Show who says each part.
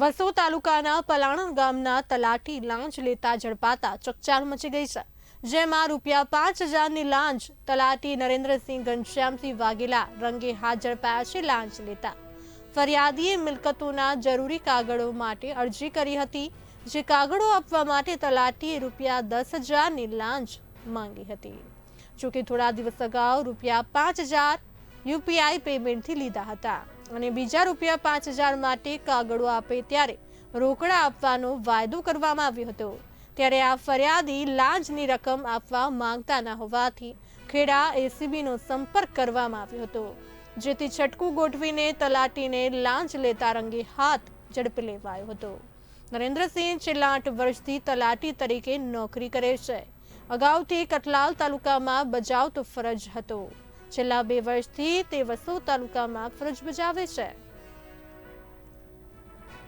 Speaker 1: વસો તાલુકાના પલાણા ગામના તલાટી લાંચ લેતા ઝડપાતા ચકચાર મચી ગઈ છે, જેમાં રૂપિયા પાંચ હજારની લાંચ તલાટી નરેન્દ્રસિંહ ઘનશ્યામસિંહ વાઘેલા રંગે હાથ ઝડપાયા છે, લાંચ લેતા. ફરિયાદીએ મિલકતોના જરૂરી કાગળો માટે અરજી કરી હતી, જે કાગળો આપવા માટે તલાટીએ રૂપિયા દસ હજારની લાંચ માંગી હતી. જોકે થોડા દિવસ અગાઉ રૂપિયા પાંચ હજાર યુપીઆઈ પેમેન્ટથી લીધા હતા. અને બીજા રૂપિયા પાંચ હજાર માટે કાગળો આપે ત્યારે રોકડા આપવાનો વાયદો કરવામાં આવ્યો હતો. ત્યારે આ ફરિયાદી લાંચની રકમ આપવા માંગતા ન હોવાથી ખેડા એસીબીનો સંપર્ક કરવામાં આવ્યો હતો, જેથી છટકું ગોઠવીને તલાટીને લાંચ લેતા રંગે હાથ ઝડપી લેવાયો હતો. નરેન્દ્રસિંહ છેલ્લા આઠ વર્ષથી તલાટી તરીકે નોકરી કરે છે. અગાઉથી કટલાલ તાલુકામાં બજાવતો ફરજ હતો. છેલ્લા બે વર્ષથી તે વસુ તાલુકામાં ફરજ બજાવે છે.